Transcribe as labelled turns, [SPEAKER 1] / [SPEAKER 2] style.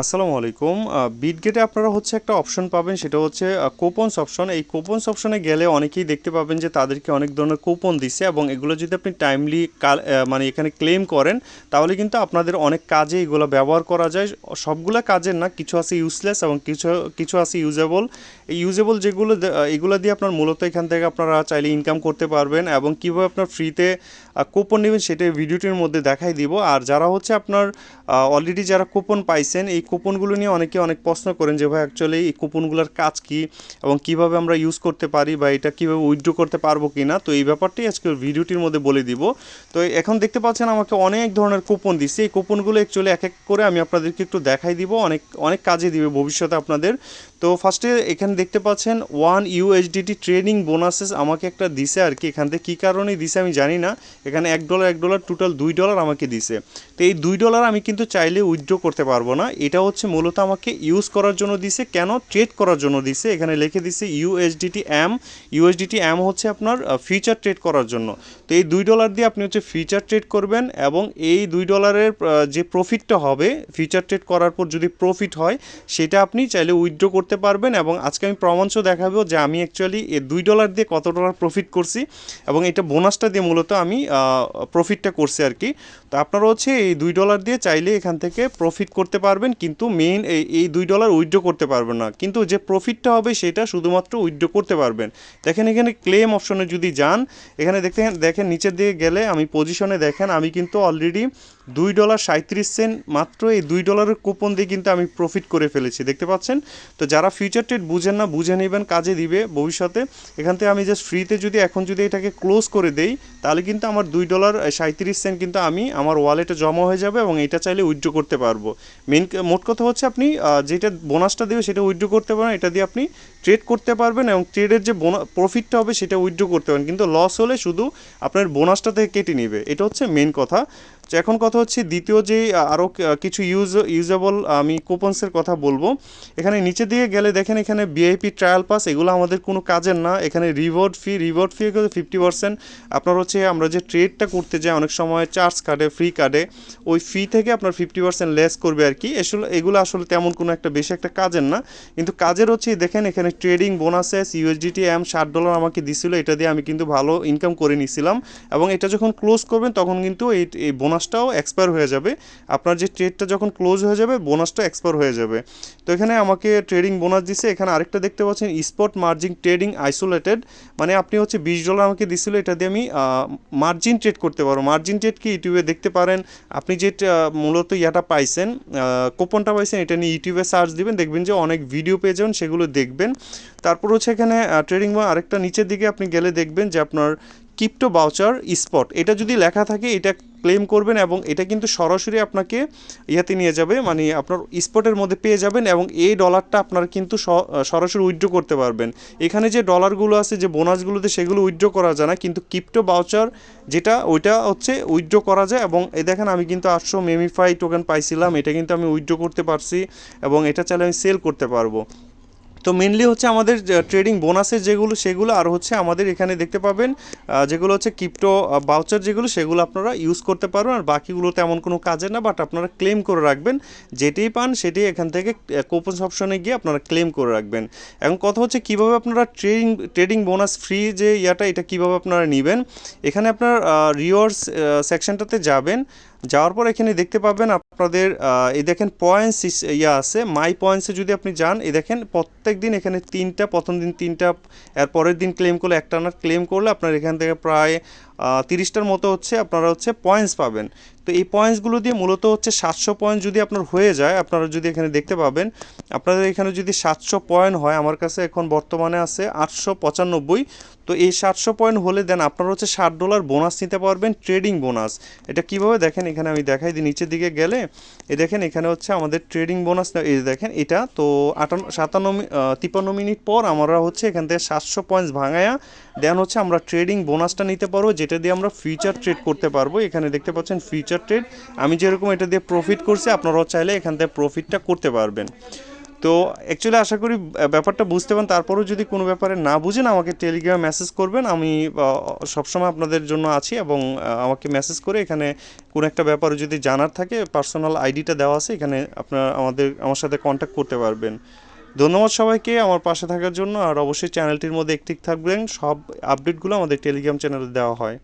[SPEAKER 1] আসসালামু আলাইকুম। বিটগেটে আপনারা হচ্ছে একটা অপশন পাবেন, সেটা হচ্ছে কোপনস অপশন এই কোপনস অপশনে গেলে অনেকেই দেখতে পাবেন যে তাদেরকে অনেক ধরনের কুপন দিছে এবং এগুলো যদি আপনি টাইমলি মানে এখানে ক্লেম করেন, তাহলে কিন্তু আপনাদের অনেক কাজে এগুলো ব্যবহার করা যায়। সবগুলো কাজের না, কিছু আছে ইউজলেস এবং কিছু কিছু আছে ইউজেবল এই ইউজেবল যেগুলো এগুলো দিয়ে আপনার মূলত এখান থেকে আপনারা চাইলে ইনকাম করতে পারবেন এবং কীভাবে আপনার ফ্রিতে কুপন নেবেন সেটা ভিডিওটির মধ্যে দেখাই দিব। আর যারা হচ্ছে আপনার অলরেডি যারা কুপন পাইছেন, এই কুপনগুলো নিয়ে অনেকে অনেক প্রশ্ন করেন যে, ভাই অ্যাকচুয়ালি এই কুপনগুলোর কাজ কি এবং কীভাবে আমরা ইউজ করতে পারি বা এটা কীভাবে উইথড্র করতে পারব কি না? তো এই ব্যাপারটাই আজকে ভিডিওটির মধ্যে বলে দিব। তো এখন দেখতে পাচ্ছেন আমাকে অনেক ধরনের কুপন দিচ্ছে। এই কুপনগুলো অ্যাকচুয়ালি এক এক করে আমি আপনাদেরকে একটু দেখাই দিব। অনেক অনেক কাজে দিবে ভবিষ্যতে আপনাদের। তো ফার্স্টে এখানে দেখতে পাচ্ছেন ওয়ান ইউএসডিটি ট্রেনিং বোনাসেস আমাকে একটা দিছে আর কি। এখান থেকে কী কারণে দিছে আমি জানি না। এখানে এক ডলার এক ডলার টোটাল দুই ডলার আমাকে দিছে। তো এই দুই ডলার আমি কিন্তু চাইলে উইথড্র করতে পারব না। এটা হচ্ছে মূলত আমাকে ইউজ করার জন্য দিছে। কেন? ট্রেড করার জন্য দিছে। এখানে লিখে দিছে ইউএসডিটি এম ইউএসডিটি এম হচ্ছে আপনার ফিউচার ট্রেড করার জন্য। তো এই দুই ডলার দিয়ে আপনি হচ্ছে ফিউচার ট্রেড করবেন এবং এই দুই ডলারের যে প্রফিটটা হবে ফিউচার ট্রেড করার পর যদি প্রফিট হয়, সেটা আপনি চাইলে উইথড্র করতে পারবেন এবং আজকে আমি প্রমাণস দেখাবো যে আমি অ্যাকচুয়ালি এই দুই ডলার দিয়ে কত ডলার প্রফিট করছি এবং এটা বোনাসটা দিয়ে মূলত আমি প্রফিটটা করছে আর কি। তো আপনারা হচ্ছে এই দুই ডলার দিয়ে চাইলে এখান থেকে প্রফিট করতে পারবেন, কিন্তু মেইন এই দুই ডলার উইথড্র করতে পারবেন না। কিন্তু যে প্রফিটটা হবে সেটা শুধুমাত্র উইথড্র করতে পারবেন। দেখেন এখানে ক্লেম অপশনে যদি যান, এখানে দেখতে দেখেন নিচের দিকে গেলে আমি পজিশনে দেখেন, আমি কিন্তু অলরেডি দুই ডলার সাঁত্রিশ সেন্ট মাত্র এই দুই ডলারের কুপন দিয়ে কিন্তু আমি প্রফিট করে ফেলেছি, দেখতে পাচ্ছেন? তো যারা ফিউচার ট্রেড বুঝেন না, বুঝে নেবেন, কাজে দিবে ভবিষ্যতে। এখান থেকে আমি জাস্ট ফ্রিতে যদি এখন যদি এটাকে ক্লোজ করে দেই, তাহলে কিন্তু আমার দুই ডলার সাঁত্রিশ সেন্ট কিন্তু আমি আমার ওয়ালেটে জমা হয়ে যাবে এবং এটা চাইলে উইথড্র করতে পারব। মেন মোট কথা হচ্ছে আপনি যেটা বোনাসটা দেবে সেটা উইথড্র করতে পারেন এটা দিয়ে আপনি ট্রেড করতে পারবেন এবং ট্রেডের যে প্রফিটটা হবে সেটা উইথড্র করতে পারেন কিন্তু লস হলে শুধু আপনার বোনাসটা থেকে কেটে নেবে। এটা হচ্ছে মেন কথা। তো এখন কথা হচ্ছে দ্বিতীয় যে আরও কিছু ইউজ ইউজেবল আমি কুপনসের কথা বলব। এখানে নিচে দিয়ে গেলে দেখেন এখানে বিআইপি ট্রায়াল পাস এগুলো আমাদের কোনো কাজের না। এখানে reward fee reward fee fifty percent আপনার হচ্ছে আমরা যে ট্রেডটা করতে যাই অনেক সময় চার্জ কাটে ফ্রি কাটে ওই ফি থেকে আপনার ফিফটি পার্সেন্ট লেস করবে আর কি। আসলে এগুলো আসলে তেমন কোনো একটা বেশি একটা কাজের না। কিন্তু কাজের হচ্ছে দেখেন এখানে ট্রেডিং বোনাসেস ইউএসডিটি এম ষাট ডলার আমাকে দিছিল। এটা দিয়ে আমি কিন্তু ভালো ইনকাম করে নিছিলাম। এবং এটা যখন ক্লোজ করবেন, তখন কিন্তু এই এই বোনাসটাও এক্সপায়ার হয়ে যাবে। আপনার যে ট্রেডটা যখন ক্লোজ হয়ে যাবে বোনাসটা এক্সপায়ার হয়ে যাবে। তো এখানে আমাকে ট্রেডিং বোনাস দিছে। এখানে আরেকটা দেখতে পাচ্ছেন স্পট মার্জিন ট্রেডিং আইসোলেটেড মানে আপনি হচ্ছে বিশ ডলার আমাকে দিছিল, এটা দিয়ে আমি মার্জিন ট্রেড করতে পারব। মার্জিন ট্রেড কি ইউটিউবে দেখতে পারেন, আপনি যে মূলত ইয়াটা পাইছেন কোপনটা পাইছেন, এটা নিয়ে ইউটিউবে সার্চ দিবেন, দেখবেন যে অনেক ভিডিও পেয়ে যাবেন, সেগুলো দেখবেন। তারপর হচ্ছে এখানে ট্রেডিং বা আরেকটা নিচের দিকে আপনি গেলে দেখবেন যে আপনার কিপ্টো বাউচার স্পট এটা যদি লেখা থাকে, এটা ক্লেম করবেন এবং এটা কিন্তু সরাসরি আপনাকে ইয়াতে নিয়ে যাবে মানে আপনার স্পটের মধ্যে পেয়ে যাবেন এবং এই ডলারটা আপনার কিন্তু সরাসরি উইথড্র করতে পারবেন। এখানে যে ডলারগুলো আছে, যে বোনাসগুলোতে সেগুলো উইথড্র করা যায় না, কিন্তু কিপ্টো বাউচার যেটা, ওইটা হচ্ছে উইথড্র করা যায় এবং এই দেখেন আমি কিন্তু আটশো মেমিফাই টোকেন পাইছিলাম, এটা কিন্তু আমি উইথড্র করতে পারছি এবং এটা চাইলে আমি সেল করতে পারব। তো মেনলি হচ্ছে আমাদের ট্রেডিং বোনাসের যেগুলো, সেগুলো আর হচ্ছে আমাদের এখানে দেখতে পাবেন যেগুলো হচ্ছে কিপ্টো বাউচার যেগুলো, সেগুলো আপনারা ইউজ করতে পারবেন। আর বাকিগুলো তেমন কোনো কাজে না বাট আপনারা ক্লেম করে রাখবেন। যেটাই পান, সেটাই এখান থেকে কোপন অপশনে গিয়ে আপনারা ক্লেম করে রাখবেন। এখন কথা হচ্ছে কীভাবে আপনারা ট্রেডিং ট্রেডিং বোনাস ফ্রি যে ইয়াটা, এটা কীভাবে আপনারা নেবেন? এখানে আপনার রিওয়ার্স সেকশনটাতে যাবেন। যাওয়ার পর এখানে দেখতে পাবেন আপনাদের এই দেখেন পয়েন্টস ইয়া আছে মাই পয়েন্টসে যদি আপনি যান, এই দেখেন প্রত্যেক দিন এখানে তিনটা, প্রথম দিন তিনটা, এর পরের দিন ক্লেম করলে একটা আনার ক্লেম করলে আপনার এখান থেকে প্রায় তিরিশটার মতো হচ্ছে আপনারা হচ্ছে পয়েন্টস পাবেন। তো এই পয়েন্টসগুলো দিয়ে মূলত হচ্ছে সাতশো পয়েন্ট যদি আপনার হয়ে যায়, আপনারা যদি এখানে দেখতে পাবেন, আপনাদের এখানে যদি সাতশো পয়েন্ট হয়, আমার কাছে এখন বর্তমানে আছে আটশো পঁচানব্বই। তো এই সাতশো পয়েন্ট হলে দেন আপনারা হচ্ছে ষাট ডলার বোনাস নিতে পারবেন ট্রেডিং বোনাস এটা কীভাবে দেখেন? এখানে আমি দেখাই দিই, নিচের দিকে গেলে এই দেখেন এখানে হচ্ছে আমাদের ট্রেডিং বোনাস এই দেখেন এটা। তো আটান্ন, সাতান্ন তিপ্পান্ন মিনিট পর আমরা হচ্ছে এখান থেকে সাতশো পয়েন্টস ভাঙায়া, দেন হচ্ছে আমরা ট্রেডিং বোনাসটা নিতে পারব, যেটা দিয়ে আমরা ফিউচার ট্রেড করতে পারব। এখানে দেখতে পাচ্ছেন ফিউচার ট্রেড আমি যেরকম এটা দিয়ে প্রফিট করছি, আপনারাও চাইলে এখান থেকে প্রফিটটা করতে পারবেন। তো অ্যাকচুয়ালি আশা করি ব্যাপারটা বুঝতে পারেন তারপরেও যদি কোনো ব্যাপারে না বুঝেন, আমাকে টেলিগ্রামে মেসেজ করবেন। আমি সবসময় আপনাদের জন্য আছি এবং আমাকে মেসেজ করে এখানে কোনো একটা ব্যাপারে যদি জানার থাকে পার্সোনাল আইডিটা দেওয়া আছে, এখানে আপনার আমাদের, আমার সাথে কন্ট্যাক্ট করতে পারবেন। ধন্যবাদ সবাইকে আমার পাশে থাকার জন্য, আর অবশ্যই চ্যানেলটির মধ্যে একটিভ থাকবেন, সব আপডেটগুলো আমাদের টেলিগ্রাম চ্যানেলে দেওয়া হয়।